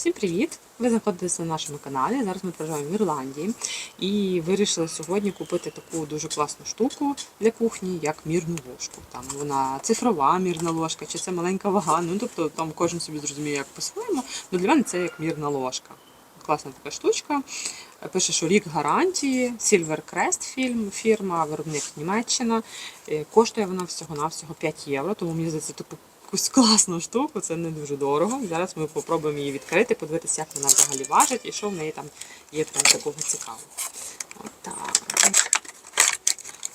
Всім привіт! Ви знаходитесь на нашому каналі. Зараз ми проживаємо в Ірландії і вирішили сьогодні купити таку дуже класну штуку для кухні, як мірну ложку. Там вона цифрова мірна ложка, чи це маленька вага. Ну тобто там кожен собі зрозуміє, як по-своєму. Ну для мене це як мірна ложка. Класна така штучка. Пише, що рік гарантії, Silver Crest фільм, фірма, виробник Німеччина. Е, Коштує вона всього-навсього 5 євро, тому мені здається, таку якусь класну штуку, це не дуже дорого. Зараз ми спробуємо її відкрити, подивитися, як вона взагалі важить і що в неї там є прям такого цікавого. Отак.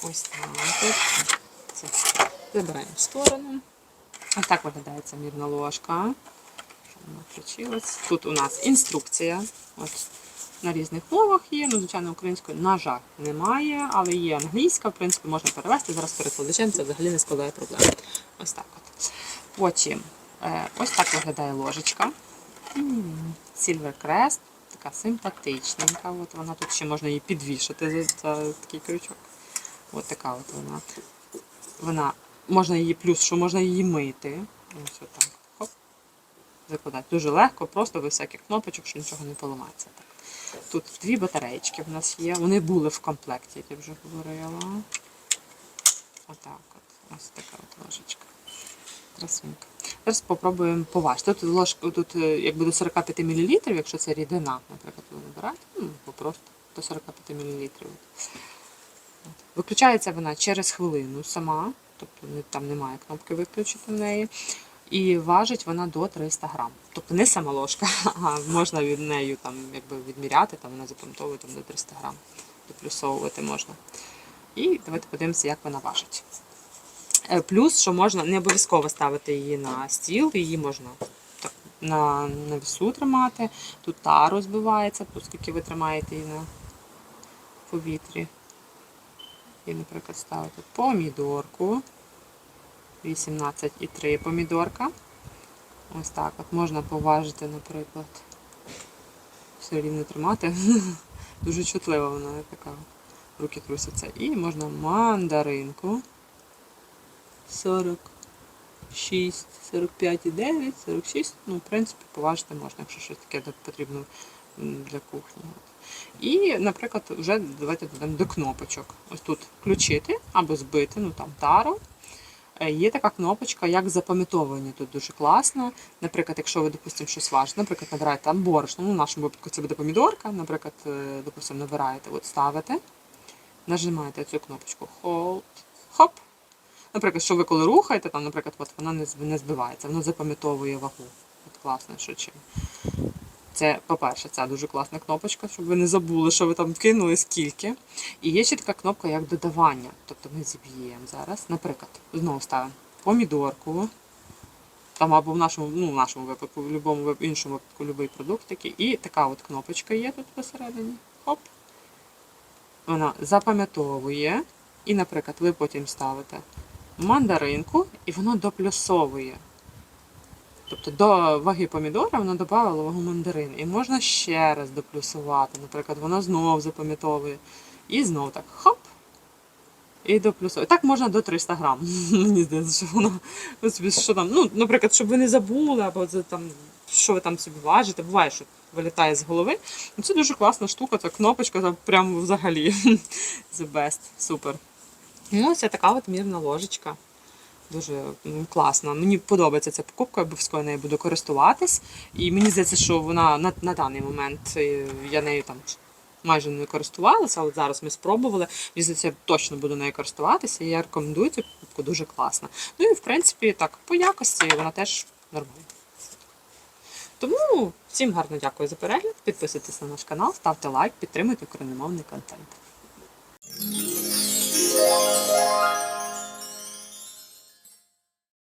Ось так. Це забираємо в сторону. Ось так виглядає ця мірна ложка. Тут у нас інструкція. От. На різних мовах є, ну, звичайно, української, на жаль, немає, але є англійська, в принципі, можна перевести. Зараз перекладачем це взагалі не складає проблем. Ось так от. Потім е, ось так виглядає ложечка. Silver Crest, така симпатичненька. От вона тут ще можна її підвішати за, за такий крючок. Ось така от вона. Вона можна її плюс, що можна її мити. Ось отак. Хоп. Закладати. Дуже легко, просто без всяких кнопочок, що нічого не поламається. Так. Тут дві батареєчки в нас є. Вони були в комплекті, як я вже говорила. Отак от. Ось така от ложечка. Красунька. Зараз спробуємо поважити. Тут ложка, тут е, якби до 45 мл, якщо це рідина, наприклад, ви вибираєте, ну, просто до 45 мл. Виключається вона через хвилину сама, тобто там немає кнопки виключити в неї. І важить вона до 300 грам. Тобто не сама ложка, а можна від нею там, якби відміряти, там вона запам'ятовує до 300 грам. Доплюсовувати можна. І давайте подивимося, як вона важить. Е, Плюс, що можна не обов'язково ставити її на стіл, її можна на, на весу тримати. Тут та розбивається, оскільки ви тримаєте її на повітрі. І, наприклад, ставити помідорку. 18,3 помідорка. Ось так от можна поважити, наприклад. Все рівно тримати. Дуже чутлива вона така. Руки трусяться. І можна мандаринку. 46, 45,9, 46. Ну, в принципі, поважити можна, якщо щось таке потрібно для кухні. І, наприклад, вже давайте додамо до кнопочок. Ось тут включити або збити, ну там тару. Е, Є така кнопочка, як запам'ятовування. Тут дуже класно. Наприклад, якщо ви, допустимо, щось важите, наприклад, набираєте там борошно, ну, в нашому випадку це буде помідорка, наприклад, е, допустимо, набираєте, от ставите, нажимаєте цю кнопочку Hold. Наприклад, що ви коли рухаєте, там, наприклад, от вона не збивається, воно запам'ятовує вагу. От класно, що чим. Це, по-перше, ця дуже класна кнопочка, щоб ви не забули, що ви там кинули скільки. І є ще така кнопка, як додавання. Тобто ми зіб'ємо зараз. Наприклад, знову ставимо помідорку. Там або в нашому, ну, в нашому випадку, в будь-якому іншому випадку, будь-який продукт такий. І така от кнопочка є тут посередині. Хоп. Вона запам'ятовує. І, наприклад, ви потім ставите мандаринку, і воно доплюсовує. Тобто до ваги помідора воно додавало вагу мандарин. І можна ще раз доплюсувати. Наприклад, воно знов запам'ятовує. І знов так хоп. І доплюсовує. Так можна до 300 грам. Мені здається, що воно що там. Ну, наприклад, щоб ви не забули, або там, що ви там собі важите. Буває, що вилітає з голови. Це дуже класна штука, ця кнопочка прямо взагалі. The best. Супер. Ну, ось така от мірна ложечка. Дуже класна. Мені подобається ця покупка, я обов'язково нею буду користуватись. І мені здається, що вона на, на даний момент е, я нею там майже не користувалася, але зараз ми спробували. Мені здається, я точно буду нею користуватися. І я рекомендую цю покупку дуже класна. Ну і в принципі, так, по якості вона теж нормальна. Тому всім гарно дякую за перегляд. Підписуйтесь на наш канал, ставте лайк, підтримуйте україномовний контент. Música